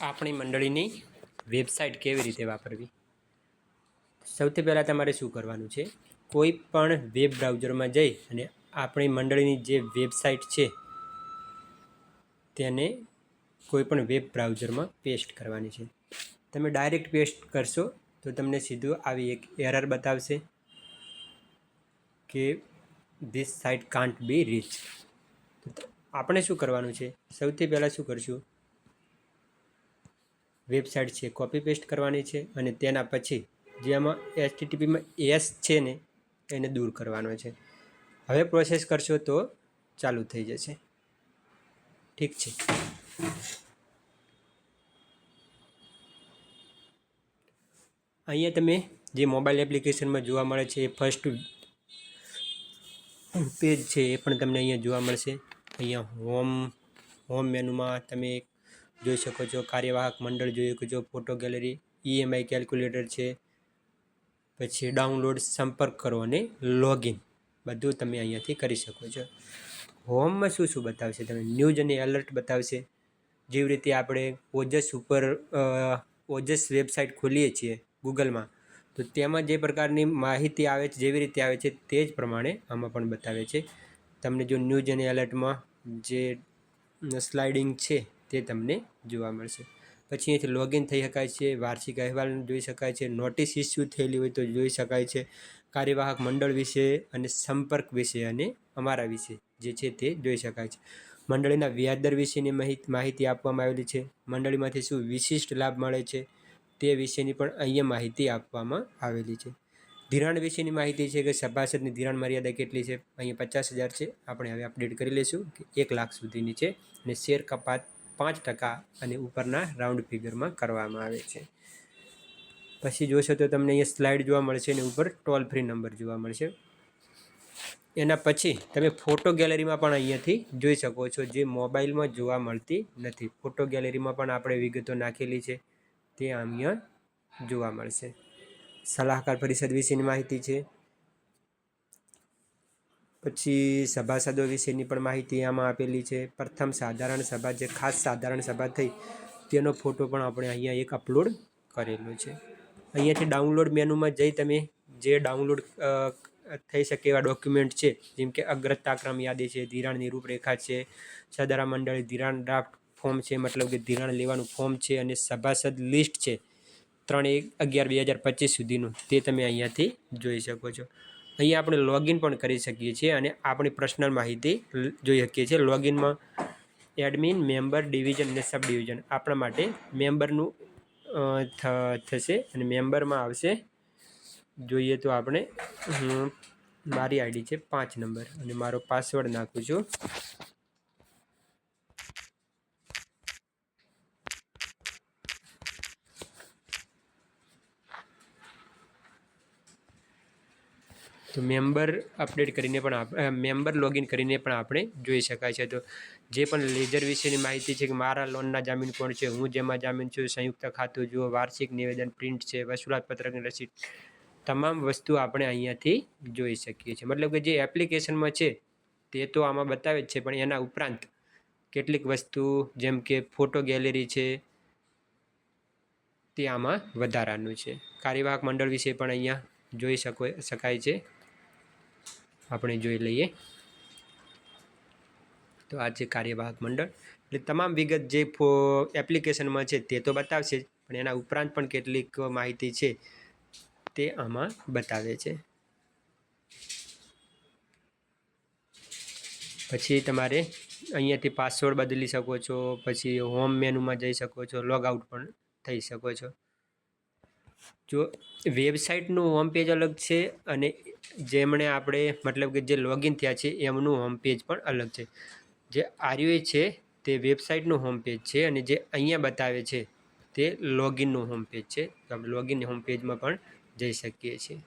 આપણી મંડળીની વેબસાઇટ કેવી રીતે વાપરવી? સૌથી પહેલાં તમારે શું કરવાનું છે? કોઈ પણ વેબ બ્રાઉઝરમાં જઈ અને આપણી મંડળીની જે વેબસાઇટ છે, તેને કોઈ પણ વેબ બ્રાઉઝરમાં પેસ્ટ કરવાની છે. તમે ડાયરેક્ટ પેસ્ટ કરશો તો તમને સીધું આવી એક એરર બતાવશે કે this site can't be reach આપણે શું કરવાનું છે? સૌથી પહેલાં શું કરશું? વેબસાઇટ છે કોપી પેસ્ટ કરવાની છે અને તેના પછી જેમાં એચટીટીપીમાં એસ છે ને, એને દૂર કરવાનો છે. હવે પ્રોસેસ કરશો તો ચાલુ થઈ જશે. ઠીક છે. અહીંયા તમે જે મોબાઈલ એપ્લિકેશનમાં જોવા મળે છે, એ ફર્સ્ટ પેજ છે, એ પણ તમને અહીંયા જોવા મળશે. અહીંયા હોમ હોમ મેનુમાં તમે જોઈ શકો છો. કાર્યવાહક મંડળ જોઈ શકો છો. ફોટો ગેલેરી ઈએમઆઈ કેલ્ક્યુલેટર છે. પછી ડાઉનલોડ સંપર્ક કરો અને લોગિન બધું તમે અહીંયાથી કરી શકો છો. હોમમાં શું શું બતાવશે તમે? ન્યૂઝ અને એલર્ટ બતાવશે. જેવી રીતે આપણે ઓજસ ઉપર ઓજસ વેબસાઇટ ખોલીએ છીએ ગૂગલમાં તો તેમાં જે પ્રકારની માહિતી આવે છે, જેવી રીતે આવે છે, તે જ પ્રમાણે આમાં પણ બતાવે છે. તમને જો ન્યૂઝ અને એલર્ટમાં જે સ્લાઇડિંગ છે તે તમને જોવા મળશે. પછી અહીંથી લોગિન થઈ શકાય છે, વાર્ષિક અહેવાલ જોઈ શકાય છે નોટિસ ઇસ્યુ થયેલી હોય તો જોઈ શકાય છે, કાર્યવાહક મંડળ વિશે અને સંપર્ક વિશે અને અમારા વિશે જે છે તે જોઈ શકાય છે. મંડળીના વ્યાજદર વિશેની માહિતી આપવામાં આવેલી છે. મંડળીમાંથી શું વિશિષ્ટ લાભ મળે છે તે વિશેની પણ અહીંયા માહિતી આપવામાં આવેલી છે. ધિરાણ વિશેની માહિતી છે કે સભાસદની ધિરાણ મર્યાદા કેટલી છે? અહીંયા પચાસ હજાર છે. આપણે હવે અપડેટ કરી લઈશું કે એક લાખ સુધીની છે અને શેર કપાત પાંચ ટકા અને ઉપરના રાઉન્ડ ફિગરમાં કરવામાં આવે છે. પછી જોશો તો તમને અહીંયા સ્લાઇડ જોવા મળશે અને ઉપર ટોલ ફ્રી નંબર જોવા મળશે. એના પછી તમે ફોટો ગેલેરીમાં પણ અહીંયાથી જોઈ શકો છો જે મોબાઈલમાં જોવા મળતી નથી. ફોટો ગેલેરીમાં પણ આપણે વિગતો નાખેલી છે. તે અહીંયા જોવા મળશે. સલાહકાર પરિષદ વિશેની માહિતી છે. પછી સભાસદો વિશેની પણ માહિતી આમાં આપેલી છે. પ્રથમ સાધારણ સભા, જે ખાસ સાધારણ સભા થઈ, તેનો ફોટો પણ આપણે અહીંયા એક અપલોડ કરેલો છે. અહીંયાથી ડાઉનલોડ મેનુમાં જઈ તમે જે ડાઉનલોડ થઈ શકે એવા ડોક્યુમેન્ટ છે, જેમ કે અગ્રતાક્રમ યાદી છે ધિરાણની રૂપરેખા છે, સદારા મંડળી ધિરાણ ડ્રાફ્ટ ફોર્મ છે, મતલબ કે ધિરાણ લેવાનું ફોર્મ છે, અને સભાસદ લિસ્ટ છે ત્રણ એક અગિયાર બે હજાર પચીસ સુધીનું, તે તમે અહીંયાથી જોઈ શકો છો. અહીંયા આપણે લોગિન પણ કરી શકીએ છીએ અને આપણી પર્સનલ માહિતી જોઈ શકીએ છીએ. લોગિનમાં એડમિન મેમ્બર ડિવિઝન અને સબ ડિવિઝન આપણા માટે મેમ્બરનું થશે અને મેમ્બરમાં આવશે. જોઈએ તો આપણે મારી આઈડી છે પાંચ નંબર અને મારો પાસવર્ડ નાખું છું. તો મેમ્બર અપડેટ કરીને પણ મેમ્બર લોગિન કરીને પણ આપણે જોઈ શકાય છે. તો જે પણ લેજર વિશેની માહિતી છે કે મારા લોનના જામીન કોણ છે, હું જેમાં જામીન છું, સંયુક્ત ખાતું જુઓ, વાર્ષિક નિવેદન, પ્રિન્ટ છે, વસૂલાત પત્રકની રસીદ, તમામ વસ્તુ આપણે અહીંયાથી જોઈ શકીએ છીએ. મતલબ કે જે એપ્લિકેશનમાં છે તે તો આમાં બતાવે જ છે, પણ એના ઉપરાંત કેટલીક વસ્તુ જેમ કે ફોટો ગેલેરી છે તે આમાં વધારાનું છે. કાર્યવાહક મંડળ વિશે પણ અહીંયા જોઈ શકો, શકાય છે. આપણે જોઈ લઈએ. તો આ છે કાર્યવાહક મંડળ. એટલે તમામ વિગત જે એપ્લિકેશનમાં છે તે તો બતાવશે પણ એના ઉપરાંત પણ કેટલીક માહિતી છે તે આમાં બતાવે છે. પછી તમારે અહીંયાથી પાસવર્ડ બદલી શકો છો, પછી હોમ મેનુમાં જઈ શકો છો લોગ આઉટ પણ થઈ શકો છો. જો, વેબસાઇટનું હોમ પેજ અલગ છે અને જેમણે આપણે મતલબ કે જે લોગિન થયા છે, એમનું હોમ પેજ પણ અલગ છે. જે આર્યુએ છે, તે વેબસાઇટનું હોમ પેજ છે અને જે અહીંયા બતાવે છે, તે લોગિનનું હોમ પેજ છે. તો આપણે લોગિન હોમ પેજમાં પણ જઈ શકીએ છીએ.